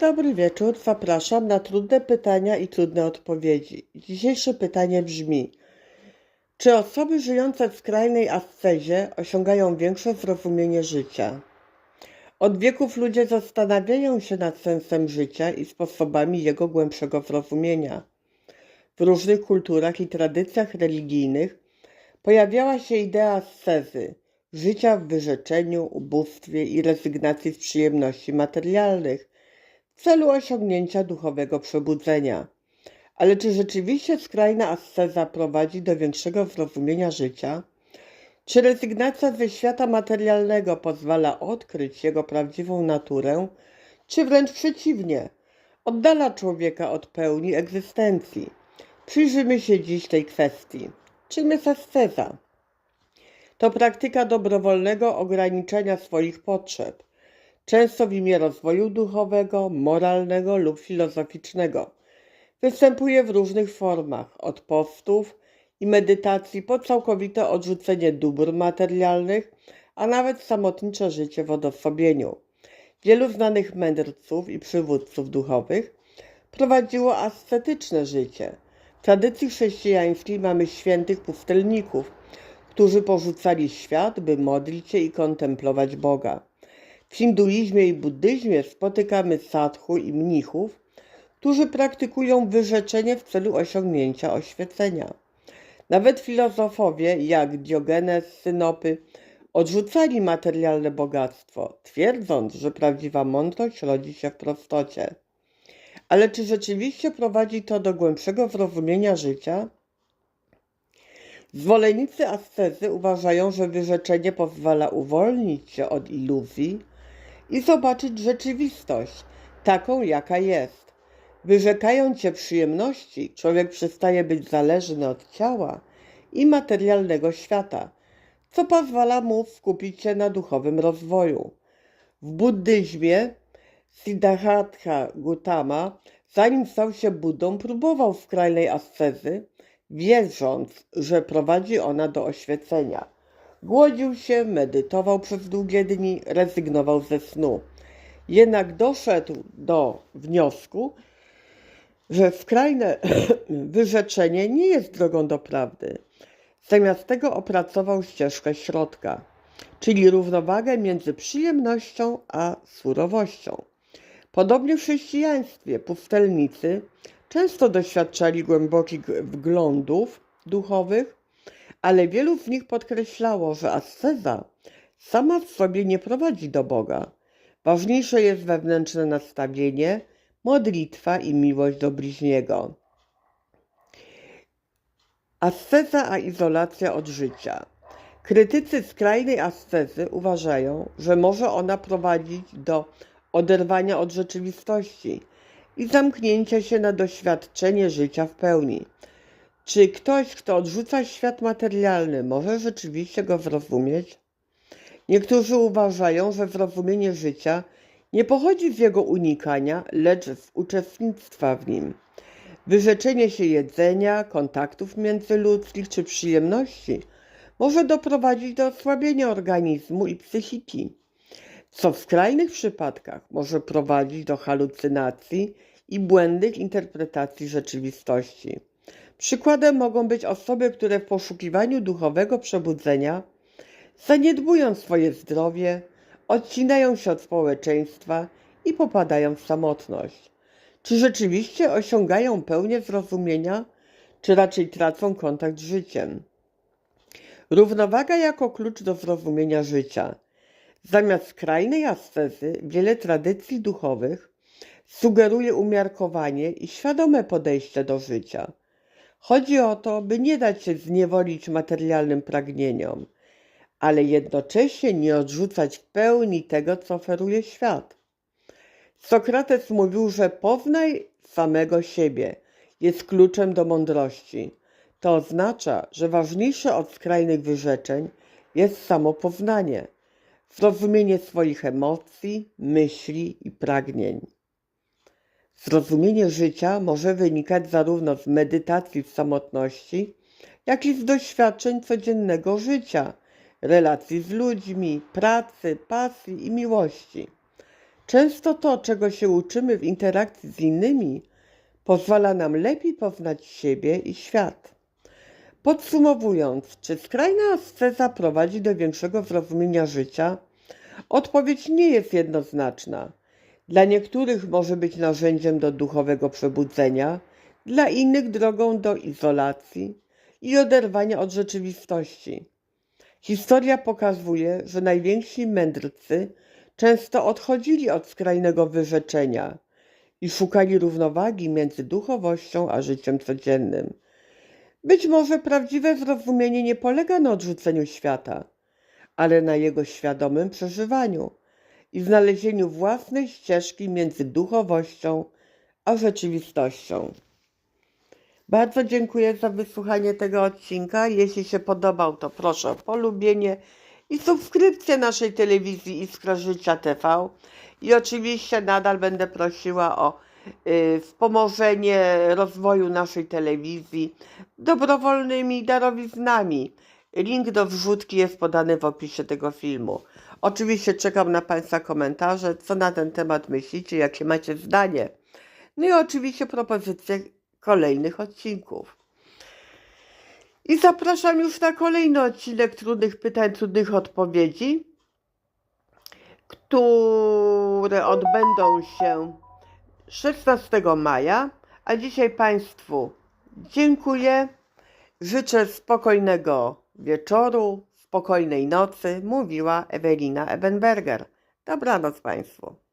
Dobry wieczór, zapraszam na trudne pytania i trudne odpowiedzi. Dzisiejsze pytanie brzmi: Czy osoby żyjące w skrajnej ascezie osiągają większe zrozumienie życia? Od wieków ludzie zastanawiają się nad sensem życia i sposobami jego głębszego zrozumienia. W różnych kulturach i tradycjach religijnych pojawiała się idea ascezy, życia w wyrzeczeniu, ubóstwie i rezygnacji z przyjemności materialnych w celu osiągnięcia duchowego przebudzenia. Ale czy rzeczywiście skrajna asceza prowadzi do większego zrozumienia życia? Czy rezygnacja ze świata materialnego pozwala odkryć jego prawdziwą naturę, czy wręcz przeciwnie, oddala człowieka od pełni egzystencji? Przyjrzymy się dziś tej kwestii. Czym jest asceza? To praktyka dobrowolnego ograniczenia swoich potrzeb, często w imię rozwoju duchowego, moralnego lub filozoficznego. Występuje w różnych formach, od postów i medytacji po całkowite odrzucenie dóbr materialnych, a nawet samotnicze życie w odosobieniu. Wielu znanych mędrców i przywódców duchowych prowadziło ascetyczne życie. W tradycji chrześcijańskiej mamy świętych pustelników, którzy porzucali świat, by modlić się i kontemplować Boga. W hinduizmie i buddyzmie spotykamy sadhu i mnichów, którzy praktykują wyrzeczenie w celu osiągnięcia oświecenia. Nawet filozofowie, jak Diogenes Synopy, odrzucali materialne bogactwo, twierdząc, że prawdziwa mądrość rodzi się w prostocie. Ale czy rzeczywiście prowadzi to do głębszego zrozumienia życia? Zwolennicy ascezy uważają, że wyrzeczenie pozwala uwolnić się od iluzji i zobaczyć rzeczywistość taką, jaka jest. Wyrzekając się przyjemności, człowiek przestaje być zależny od ciała i materialnego świata, co pozwala mu skupić się na duchowym rozwoju. W buddyzmie Siddhartha Gautama, zanim stał się Buddą, próbował skrajnej ascezy, wierząc, że prowadzi ona do oświecenia. Głodził się, medytował przez długie dni, rezygnował ze snu. Jednak doszedł do wniosku, że skrajne wyrzeczenie nie jest drogą do prawdy. Zamiast tego opracował ścieżkę środka, czyli równowagę między przyjemnością a surowością. Podobnie w chrześcijaństwie pustelnicy często doświadczali głębokich wglądów duchowych, ale wielu z nich podkreślało, że asceza sama w sobie nie prowadzi do Boga. Ważniejsze jest wewnętrzne nastawienie, modlitwa i miłość do bliźniego. Asceza a izolacja od życia. Krytycy skrajnej ascezy uważają, że może ona prowadzić do oderwania od rzeczywistości i zamknięcia się na doświadczenie życia w pełni. Czy ktoś, kto odrzuca świat materialny, może rzeczywiście go zrozumieć? Niektórzy uważają, że zrozumienie życia nie pochodzi z jego unikania, lecz z uczestnictwa w nim. Wyrzeczenie się jedzenia, kontaktów międzyludzkich czy przyjemności może doprowadzić do osłabienia organizmu i psychiki, co w skrajnych przypadkach może prowadzić do halucynacji i błędnych interpretacji rzeczywistości. Przykładem mogą być osoby, które w poszukiwaniu duchowego przebudzenia zaniedbują swoje zdrowie, odcinają się od społeczeństwa i popadają w samotność. Czy rzeczywiście osiągają pełnię zrozumienia, czy raczej tracą kontakt z życiem? Równowaga jako klucz do zrozumienia życia. Zamiast skrajnej ascezy, wiele tradycji duchowych sugeruje umiarkowanie i świadome podejście do życia. Chodzi o to, by nie dać się zniewolić materialnym pragnieniom, ale jednocześnie nie odrzucać w pełni tego, co oferuje świat. Sokrates mówił, że poznaj samego siebie jest kluczem do mądrości. To oznacza, że ważniejsze od skrajnych wyrzeczeń jest samopoznanie, zrozumienie swoich emocji, myśli i pragnień. Zrozumienie życia może wynikać zarówno z medytacji w samotności, jak i z doświadczeń codziennego życia, relacji z ludźmi, pracy, pasji i miłości. Często to, czego się uczymy w interakcji z innymi, pozwala nam lepiej poznać siebie i świat. Podsumowując, czy skrajna asceza prowadzi do większego zrozumienia życia? Odpowiedź nie jest jednoznaczna. Dla niektórych może być narzędziem do duchowego przebudzenia, dla innych drogą do izolacji i oderwania od rzeczywistości. Historia pokazuje, że najwięksi mędrcy często odchodzili od skrajnego wyrzeczenia i szukali równowagi między duchowością a życiem codziennym. Być może prawdziwe zrozumienie nie polega na odrzuceniu świata, ale na jego świadomym przeżywaniu i znalezieniu własnej ścieżki między duchowością a rzeczywistością. Bardzo dziękuję za wysłuchanie tego odcinka. Jeśli się podobał, to proszę o polubienie i subskrypcję naszej telewizji Iskra Życia TV. I oczywiście nadal będę prosiła o y, wspomożenie rozwoju naszej telewizji dobrowolnymi darowiznami. Link do wrzutki jest podany w opisie tego filmu. Oczywiście czekam na Państwa komentarze, co na ten temat myślicie, jakie macie zdanie. No i oczywiście propozycje kolejnych odcinków. I zapraszam już na kolejny odcinek trudnych pytań, trudnych odpowiedzi, które odbędą się 16 maja. A dzisiaj Państwu dziękuję. Życzę spokojnego wieczoru, spokojnej nocy, mówiła Ewelina Ebenberger. Dobranoc Państwu.